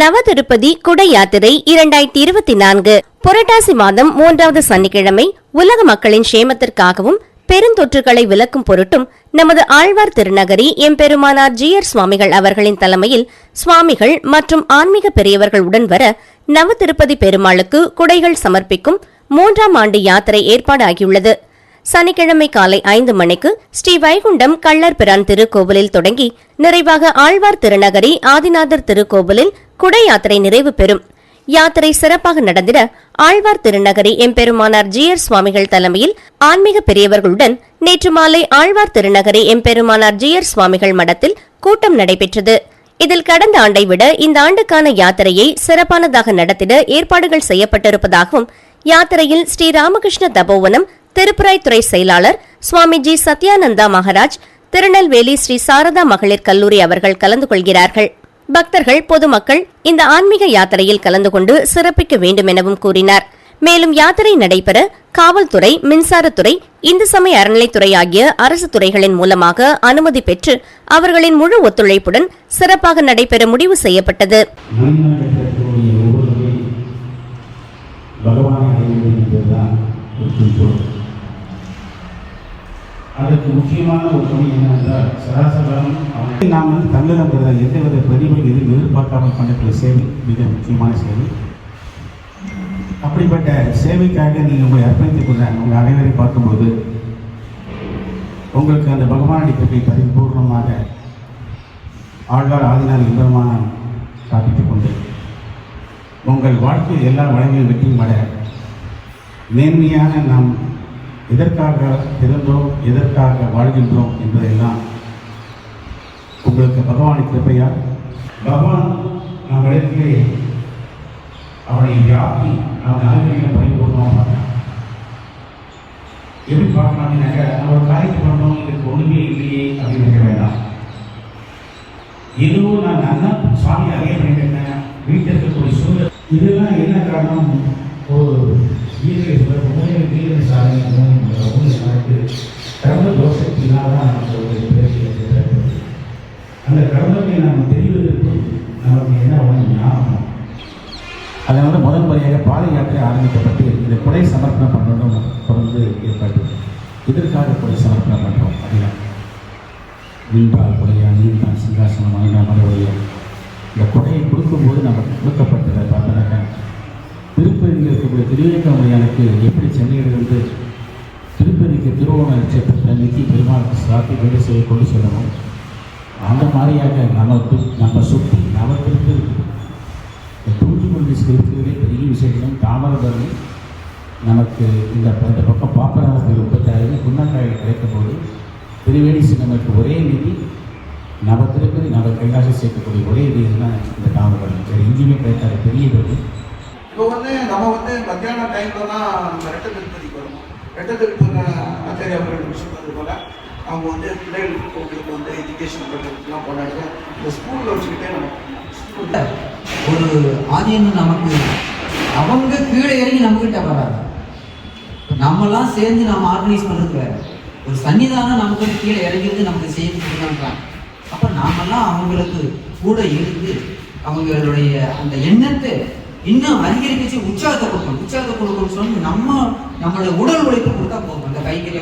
நவதிருப்பதி குடை யாத்திரை இரண்டாயிரத்தி இருபத்தி நான்கு. புரட்டாசி மாதம் மூன்றாவது சனிக்கிழமை உலக மக்களின் சேமத்திற்காகவும் பெருந்தொற்றுகளை விலக்கும் பொருட்டும் நமது ஆழ்வார் திருநகரி எம்பெருமானார் ஜியர் சுவாமிகள் அவர்களின் தலைமையில் சுவாமிகள் மற்றும் ஆன்மீக பெரியவர்கள் உடன் வர நவதிருப்பதி பெருமாளுக்கு குடைகள் சமர்ப்பிக்கும் மூன்றாம் ஆண்டு யாத்திரை ஏற்பாடாகியுள்ளது. சனிக்கிழமை காலை ஐந்து மணிக்கு ஸ்ரீ வைகுண்டம் கள்ளர் பிரான் திருக்கோவிலில் தொடங்கி நிறைவாக ஆழ்வார் திருநகரி ஆதிநாதர் திருக்கோவிலில் குடை யாத்திரை நிறைவு பெறும். யாத்திரை சிறப்பாக நடந்திட ஆழ்வார் திருநகரி எம்பெருமானார் ஜியர் சுவாமிகள் தலைமையில் ஆன்மீக பெரியவர்களுடன் நேற்று மாலை ஆழ்வார் திருநகரி எம்பெருமானார் ஜியர் சுவாமிகள் மடத்தில் கூட்டம் நடைபெற்றது. இதில் கடந்த ஆண்டை விட இந்த ஆண்டுக்கான யாத்திரையை சிறப்பானதாக நடத்திட ஏற்பாடுகள் செய்யப்பட்டிருப்பதாகவும் யாத்திரையில் ஸ்ரீ ராமகிருஷ்ண தபோவனம் திருப்புராய்த்துறை செயலாளர் சுவாமிஜி சத்யானந்தா மகாராஜ் திருநெல்வேலி ஸ்ரீ சாரதா மகளிர் கல்லூரி அவர்கள் கலந்து கொள்கிறார்கள். பக்தர்கள் பொதுமக்கள் இந்த ஆன்மீக யாத்திரையில் கலந்து கொண்டு சிறப்பிக்க வேண்டும் எனவும் கூறினார். மேலும் யாத்திரை நடைபெற காவல்துறை மின்சாரத்துறை இந்து சமய அறநிலைத்துறை ஆகிய அரசு துறைகளின் மூலமாக அனுமதி பெற்று அவர்களின் முழு ஒத்துழைப்புடன் சிறப்பாக நடைபெற முடிவு செய்யப்பட்டது. பகவானை அடைய வேண்டும் என்பதுதான் ஒரு குறிக்கோள். அதற்கு முக்கியமான ஒரு துணை என்னவென்றால் சராசரம் அவனை நாம் வந்து எந்த எந்தவித பிரதிபலிப்பு எதுவும் எதிர்பார்க்காமல் பண்ணக்கூடிய சேவை மிக முக்கியமான சேவை. அப்படிப்பட்ட சேவைக்காக நீங்கள் உங்களை அர்ப்பணித்துக் கொள்ள உங்கள் அனைவரை பார்க்கும்போது உங்களுக்கு அந்த பகவானுடைய கிருப்பை பரிபூர்ணமாக ஆழ்வார் ஆதினார் இன்பமான காப்பித்துக் கொண்டு உங்கள் வாழ்க்கையில் எல்லா வளங்களும் வெற்றியும் அடைய நேர்மையான நாம் எதற்காக பிறந்தோம் எதற்காக வாழ்கின்றோம் என்பதையெல்லாம் உங்களுக்கு பகவானின் கிருப்பையா பகவான் நம்மிடத்திலே அவனை வியாபி அவன் அறிவியலை பரிபூர்ணமாக பார்க்கிறான் எப்படி பார்க்கலாம் அப்படின்னாக்க நம்ம ஒரு காரியத்தை பண்ணோம் இதுக்கு ஒண்ணுமே இல்லையே அப்படின்னு நினைக்க வேண்டாம். இதுவும் நான் நல்லா சுவாமி அறிய பண்ணிட்டேன் வீட்டில் இருக்கக்கூடிய சூழல் இதெல்லாம் என்ன காரணம் ஒரு வீட்டில் சொல்ற மூலிகை வீரன் சாதனை மூலிகை நமக்கு கர்ம தோஷத்தினால் தான் நமக்கு ஒரு பிறகு ஏற்படுகிறது. கடவுளை நாம் தெரிவதற்கு நமக்கு என்ன ஞாபகம் அதை வந்து முதல் முறையாக பாத யாத்திரை ஆரம்பிக்கப்பட்டு இந்த கொடை சமர்ப்பணம் பண்ணணும் தொடர்ந்து ஏற்பாடு. இதற்காக குடை சமர்ப்பணம் பண்ணுறோம் அப்படின்னா நீண்டால் குடையா நீண்டால் சிங்காசனம் ஐநா மறுபடியும் இந்த கொடையை கொடுக்கும்போது நமக்கு கொடுக்கப்பட்டதை பார்த்தோன்னாக்கா திருப்பதியில் இருக்கக்கூடிய திருவேங்கமலையானுக்கு எப்படி சென்னையிலிருந்து திருப்பதிக்கு திருவோண நட்சத்திரத்தை நித்தி பெருமாளுக்கு சாத்தி வேலை செய்ய கொண்டு செல்லணும். அந்த மாதிரியாக நமக்கு நம்ம சுற்றி நவத்திற்கு இந்த தூத்துக்குடி டிஸ்ட்ரிக்ட்லேயே பெரிய விஷயங்களும் தாமிரபரணி நமக்கு இந்த இந்த பக்கம் பாப்பரவத்தில் முப்பத்தாயிரம் குன்னக்காயில் கிடைக்கும்போது திருவேணி சின்னமருக்கு ஒரே நிதி நவ திருப்பதி நவ கைலாசம் சேர்க்கக்கூடிய ஒரே நிதி தான் இந்த தாமிரபரணி. சரி எங்கேயுமே கிடைக்காத பெரிய இப்போ வந்து நம்ம வந்து மத்தியான டைம்ல தான் நம்ம ரெட்ட திருப்பதிக்கு வரணும் ரெட்ட திருப்பதி ஆச்சாரியா அவர்கள் போல. அவங்க வந்து பிள்ளைகளுக்கு உங்களுக்கு வந்து எஜுகேஷன் பண்ணுறதுக்குலாம் போனாங்க இந்த ஸ்கூலில் வச்சுக்கிட்டே நம்ம ஒரு ஆதியம் நமக்கு அவங்க கீழே இறங்கி நம்மகிட்ட வராது நம்மலாம் சேர்ந்து நம்ம ஆர்கனைஸ் பண்ணுறது வேறு. ஒரு சன்னிதானம் நமக்கு கீழே இறங்கிருந்து நமக்கு செய்து கொடுக்குறாங்க அப்ப நாமெல்லாம் அவங்களுக்கு கூட இருந்து அவங்களுடைய அந்த எண்ணத்தை இன்னும் அதிகரிச்சு உற்சாகத்தை கொடுக்கணும். உற்சாகத்தை கொடுக்கணும்னு சொல்லி நம்ம நம்மளோட உடல் உழைப்பு கொடுத்தா போதும். அந்த கைகறி